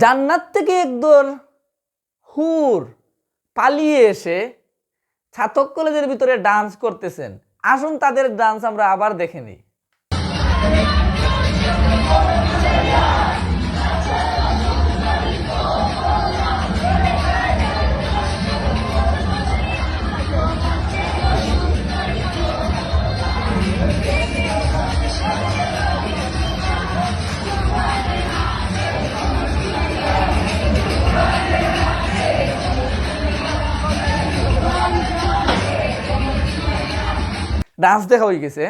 জান্নাত থেকে একদল হুর পালিয়ে এসে ছাতক কলেজের ভিতরে ডান্স করতেছেন। আসুন তাদের ডান্স আমরা আবার দেখে নিই। ডান্স দেখা হয়ে গেছে।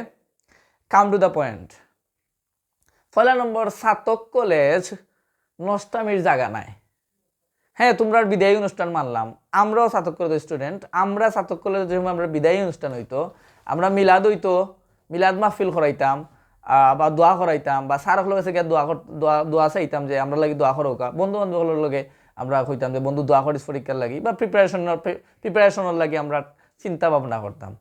কাম টু দ্য পয়েন্ট পয়লা নম্বর সাতক কলেজ নষ্টামির জায়গা নাই। হ্যাঁ তোমরা বিদায়ী অনুষ্ঠান মানলাম। আমরাও সাতক কলেজের স্টুডেন্ট আমরা সাতক কলেজে যখন আমরা বিদায়ী অনুষ্ঠান হইতো, আমরা মিলাদ হইতো, মিলাদ মাহফিল করাইতাম বা দোয়া করাইতাম, বা স্যার হলো কাছে দোয়া দোয়া দোয়া চাইতাম যে আমরা লাগি দোয়া করোকা বন্ধু বান্ধবের লগে আমরা কইতাম যে, বন্ধু, দোয়া করিস পরীক্ষার লাগি, বা প্রিপারেশনের প্রিপারেশনের লাগি আমরা চিন্তা ভাবনা করতাম।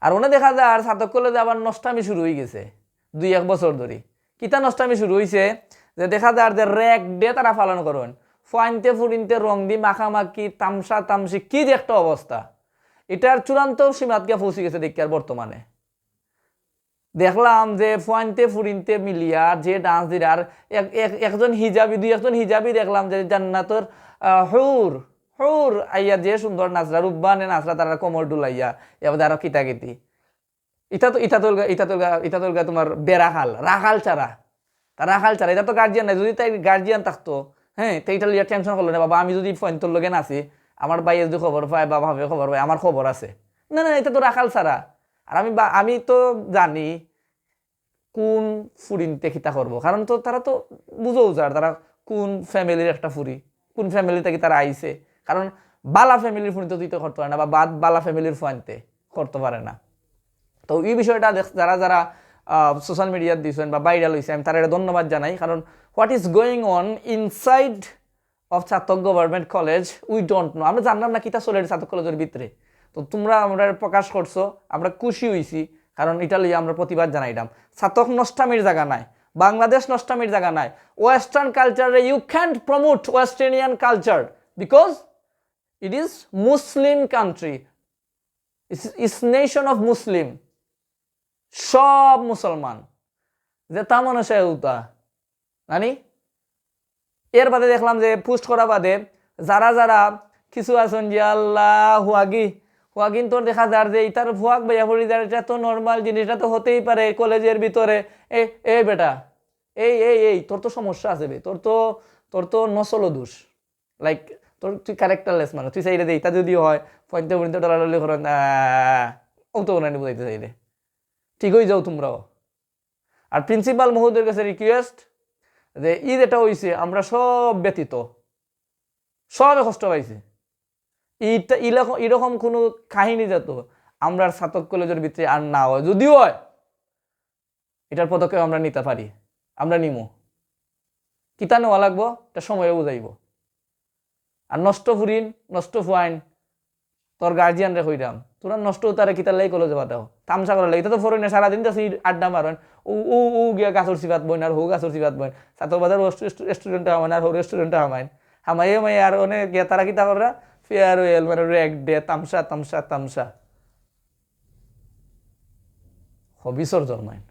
আর ওনে দেখা যায় আর ছাতক কলেজে আবার নষ্টামি শুরু হয়ে গেছে, দুই এক বছর ধরে। কিতা নষ্টামি শুরু হয়েছে যে দেখা যায় যে র্যাক ডে তারা পালন করেন। ফাইনতে ফুরিনতে রং দি মাখামাখি, তামসা তামসি, কি যে একটা অবস্থা। এটার চূড়ান্ত সীমাত গিয়া পৌঁছে গেছে দেখি আর বর্তমানে। দেখলাম যে ফুয়াইনতে ফুরিনতে মিলিয়া যে ডান্স দিলে আর এক- এক- একজন হিজাবি, দুই একজন হিজাবি দেখলাম যে জান্নাতর হুর হুর, আইয়া যে সুন্দর নাচরা, রূপবানে নাচরা, তারা কোমর ডুলাইয়া, এবার আরও কিতাকিতি। ইটা তো ইটা তোর ইটা তোর ইটা তোর তোমার বেড়াখাল রাখাল চারা তা রাখাল চারা এটা তো গার্জিয়ান নাই, যদি তাই গার্জিয়ান থাকতো হ্যাঁ তো এটা লিয়া টেনশন করল না, বাবা, আমি যদি তোর লগে নাচি, আমার বাইয়ে যদি খবর পায়, বা ভাবে খবর পায়, আমার খবর আছে। না না, এটা তো রাখাল ছাড়া। আর আমি বা- আমি তো জানি কোন ফুরিনতে খিতা করব, কারণ তো তারা তো বুঝো যার, তারা কোন ফ্যামিলির একটা ফুরি, কোন ফ্যামিলি থেকে তারা আইছে। কারণ বালা ফ্যামিলির ফুরিতে দিতে করতে পারে না বা বাদ বালা ফ্যামিলির ফুয়ানতে করতে পারে না। তো এই বিষয়টা যারা যারা সোশ্যাল মিডিয়াত দিয়েছেন বা ভাইরাল হয়েছে আমি তারা ধন্যবাদ জানাই। কারণ what is going on inside of Chhatak government college we don't know আমরা জানলাম না কিতা চলে ছাতক কলেজের ভিতরে। তো তোমরা আমরা প্রকাশ করছ, আমরা খুশি হয়েছি কারণ এটা লিয়ে আমরা প্রতিবাদ জানাইলাম। ছাতক নষ্টামির জায়গা নাই বাংলাদেশ নষ্টামির জায়গা নাই। ওয়েস্টার্ন কালচারে you can't promote west culture because it is Muslim country it's nation of Muslim সব মুসলমান। যে তা মনে সে উতা নানি? এর বাদে দেখলাম যে পোস্ট করা বাদে যারা যারা কিছু আছেন যে আল্লাহ হুয়াগি। হুয়াগিন তোর দেখা যার যে ইতার হুয়াক ভাইয়া পড়ি যার, এটা তো নর্মাল জিনিস, এটা তো হতেই পারে কলেজের ভিতরে। এ এ বেটা, এই এই এই, তোর তো সমস্যা আছে বে, তোর তো তোর তো নসল দোষ। লাইক তোর তুই ক্যারেক্টারলেস মানে তুই চাইলে দে ইতা যদি হয় পয়েন্টে পয়েন্টে ডলার করেন ও তো বুঝাইতে চাইলে। ঠিক হয়ে যাও তোমরাও। আর প্রিন্সিপাল মহোদয়ের কাছে রিকোয়েস্ট যে, ঈদ এটা হইছে আমরা সব ব্যতীত। সবে কষ্ট পাইছে। ঈদটা এরকম এরকম কোনো কাহিনী যেত আমরা ছাতক কলেজের ভিতরে আর না হয়। যদিও হয় এটার পদক্ষেপ আমরা নিতে পারি। আমরা নিমু। কিতা নেওয়া লাগবো? এটা সময়ে বুঝাইব আর নষ্ট ফুরিন, নষ্ট ফুয়াইন, তোর গার্জিয়ান রে কইরাম তোরা নষ্ট তারে কিতার লাই কলেজে পাঠাও। তামসা করা লাগে। তো ফোরনে সারাদিন তো আড্ডা মারেন। ও ও ও গিয়া গাছর সিবাত বইন আর হো গাছর সিবাত বইন। সাতো বাজার রেস্টুরেন্ট হামাইন আর হো রেস্টুরেন্ট হামাইন। হামাইয়ে মাই আর ওনে গিয়া তারা কিতা করা ফেয়ার ওয়েল মানে রেক ডে তামসা তামসা তামসা হবিসর জন্মাইন।